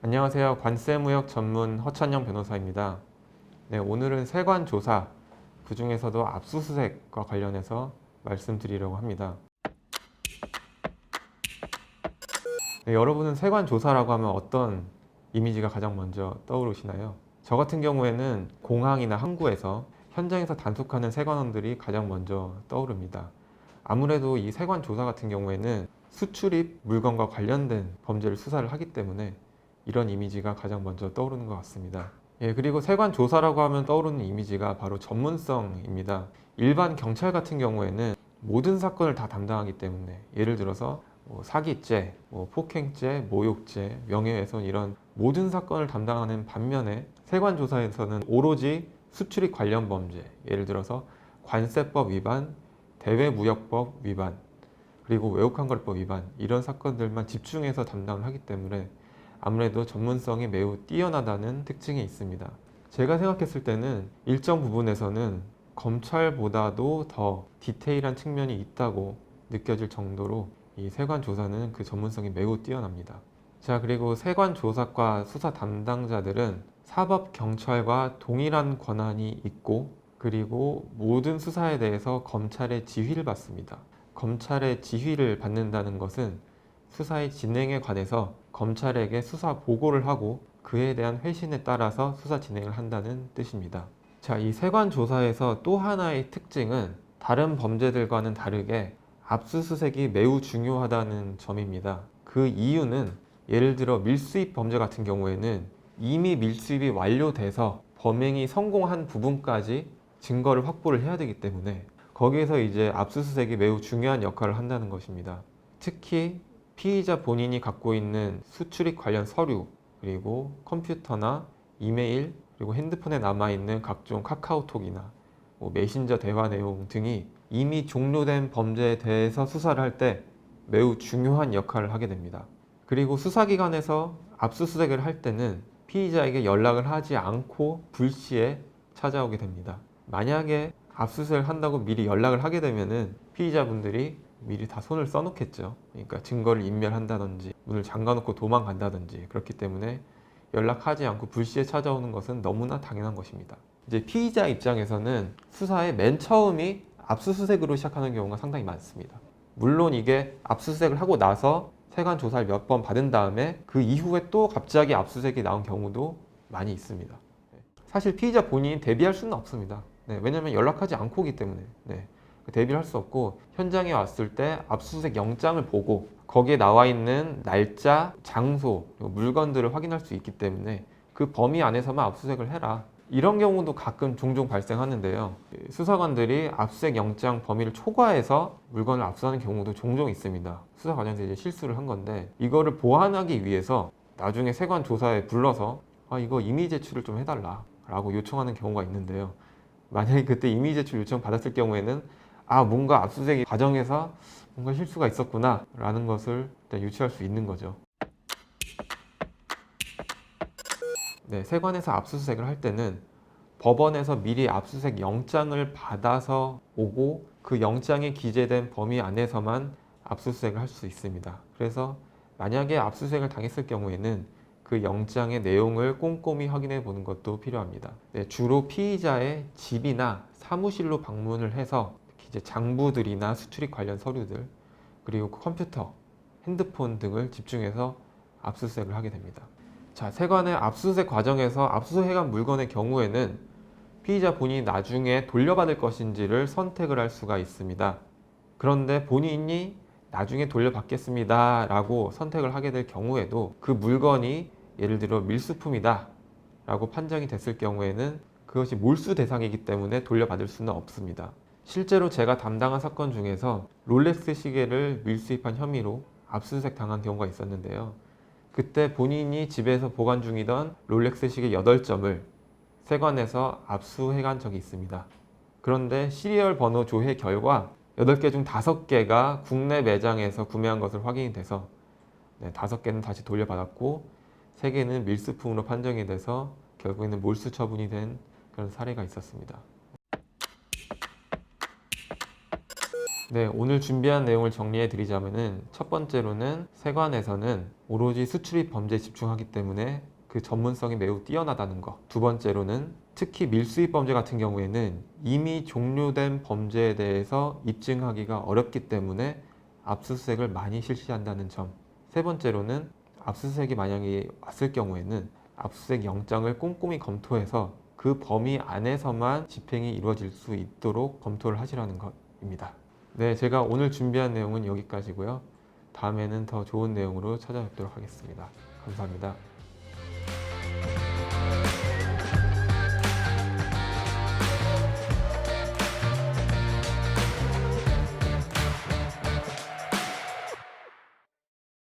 안녕하세요. 관세무역 전문 허찬영 변호사입니다. 네, 오늘은 세관 조사, 그 중에서도 압수수색과 관련해서 말씀드리려고 합니다. 네, 여러분은 세관 조사라고 하면 어떤 이미지가 가장 먼저 떠오르시나요? 저 같은 경우에는 공항이나 항구에서 현장에서 단속하는 세관원들이 가장 먼저 떠오릅니다. 아무래도 이 세관 조사 같은 경우에는 수출입 물건과 관련된 범죄를 수사를 하기 때문에 이런 이미지가 가장 먼저 떠오르는 것 같습니다. 예, 그리고 세관 조사라고 하면 떠오르는 이미지가 바로 전문성입니다. 일반 경찰 같은 경우에는 모든 사건을 다 담당하기 때문에 예를 들어서 뭐 사기죄, 뭐 폭행죄, 모욕죄, 명예훼손 이런 모든 사건을 담당하는 반면에 세관 조사에서는 오로지 수출입 관련 범죄, 예를 들어서 관세법 위반, 대외무역법 위반, 그리고 외국환거래법 위반 이런 사건들만 집중해서 담당을 하기 때문에 아무래도 전문성이 매우 뛰어나다는 특징이 있습니다. 제가 생각했을 때는 일정 부분에서는 검찰보다도 더 디테일한 측면이 있다고 느껴질 정도로 이 세관 조사는 그 전문성이 매우 뛰어납니다. 자, 그리고 세관 조사과 수사 담당자들은 사법 경찰과 동일한 권한이 있고 그리고 모든 수사에 대해서 검찰의 지휘를 받습니다. 검찰의 지휘를 받는다는 것은 수사의 진행에 관해서 검찰에게 수사 보고를 하고 그에 대한 회신에 따라서 수사 진행을 한다는 뜻입니다. 자, 이 세관 조사에서 또 하나의 특징은 다른 범죄들과는 다르게 압수수색이 매우 중요하다는 점입니다. 그 이유는 예를 들어 밀수입 범죄 같은 경우에는 이미 밀수입이 완료돼서 범행이 성공한 부분까지 증거를 확보를 해야 되기 때문에 거기에서 이제 압수수색이 매우 중요한 역할을 한다는 것입니다. 특히 피의자 본인이 갖고 있는 수출입 관련 서류 그리고 컴퓨터나 이메일 그리고 핸드폰에 남아 있는 각종 카카오톡이나 뭐 메신저 대화 내용 등이 이미 종료된 범죄에 대해서 수사를 할 때 매우 중요한 역할을 하게 됩니다. 그리고 수사기관에서 압수수색을 할 때는 피의자에게 연락을 하지 않고 불시에 찾아오게 됩니다. 만약에 압수수색을 한다고 미리 연락을 하게 되면은 피의자분들이 미리 다 손을 써놓겠죠. 그러니까 증거를 인멸한다든지 문을 잠가놓고 도망간다든지 그렇기 때문에 연락하지 않고 불시에 찾아오는 것은 너무나 당연한 것입니다. 이제 피의자 입장에서는 수사의 맨 처음이 압수수색으로 시작하는 경우가 상당히 많습니다. 물론 이게 압수수색을 하고 나서 세관 조사를 몇 번 받은 다음에 그 이후에 또 갑자기 압수수색이 나온 경우도 많이 있습니다. 네. 사실 피의자 본인이 대비할 수는 없습니다. 네, 왜냐하면 연락하지 않고 오기 때문에 네, 대비를 할 수 없고 현장에 왔을 때 압수수색 영장을 보고 거기에 나와 있는 날짜, 장소, 물건들을 확인할 수 있기 때문에 그 범위 안에서만 압수수색을 해라. 이런 경우도 가끔 종종 발생하는데요. 수사관들이 압수수색 영장 범위를 초과해서 물건을 압수하는 경우도 종종 있습니다. 수사 과정에서 이제 실수를 한 건데 이거를 보완하기 위해서 나중에 세관 조사에 불러서 아 이거 임의 제출을 좀 해달라라고 요청하는 경우가 있는데요. 만약에 그때 임의 제출 요청 받았을 경우에는 아 뭔가 압수수색 과정에서 뭔가 실수가 있었구나 라는 것을 일단 유추할 수 있는 거죠. 네, 세관에서 압수수색을 할 때는 법원에서 미리 압수수색 영장을 받아서 오고 그 영장에 기재된 범위 안에서만 압수수색을 할 수 있습니다. 그래서 만약에 압수수색을 당했을 경우에는 그 영장의 내용을 꼼꼼히 확인해 보는 것도 필요합니다. 네, 주로 피의자의 집이나 사무실로 방문을 해서 이제 장부들이나 수출입 관련 서류들 그리고 컴퓨터, 핸드폰 등을 집중해서 압수수색을 하게 됩니다. 자, 세관의 압수수색 과정에서 압수수색한 물건의 경우에는 피의자 본인이 나중에 돌려받을 것인지를 선택을 할 수가 있습니다. 그런데 본인이 나중에 돌려받겠습니다 라고 선택을 하게 될 경우에도 그 물건이 예를 들어 밀수품이다 라고 판정이 됐을 경우에는 그것이 몰수 대상이기 때문에 돌려받을 수는 없습니다. 실제로 제가 담당한 사건 중에서 롤렉스 시계를 밀수입한 혐의로 압수수색 당한 경우가 있었는데요. 그때 본인이 집에서 보관 중이던 롤렉스 시계 8점을 세관에서 압수해 간 적이 있습니다. 그런데 시리얼 번호 조회 결과 8개 중 5개가 국내 매장에서 구매한 것을 확인이 돼서 네, 5개는 다시 돌려받았고 3개는 밀수품으로 판정이 돼서 결국에는 몰수 처분이 된 그런 사례가 있었습니다. 네, 오늘 준비한 내용을 정리해 드리자면은 첫 번째로는 세관에서는 오로지 수출입 범죄에 집중하기 때문에 그 전문성이 매우 뛰어나다는 것. 두 번째로는 특히 밀수입 범죄 같은 경우에는 이미 종료된 범죄에 대해서 입증하기가 어렵기 때문에 압수수색을 많이 실시한다는 점. 세 번째로는 압수수색이 만약에 왔을 경우에는 압수수색 영장을 꼼꼼히 검토해서 그 범위 안에서만 집행이 이루어질 수 있도록 검토를 하시라는 것입니다. 네, 제가 오늘 준비한 내용은 여기까지고요. 다음에는 더 좋은 내용으로 찾아뵙도록 하겠습니다. 감사합니다.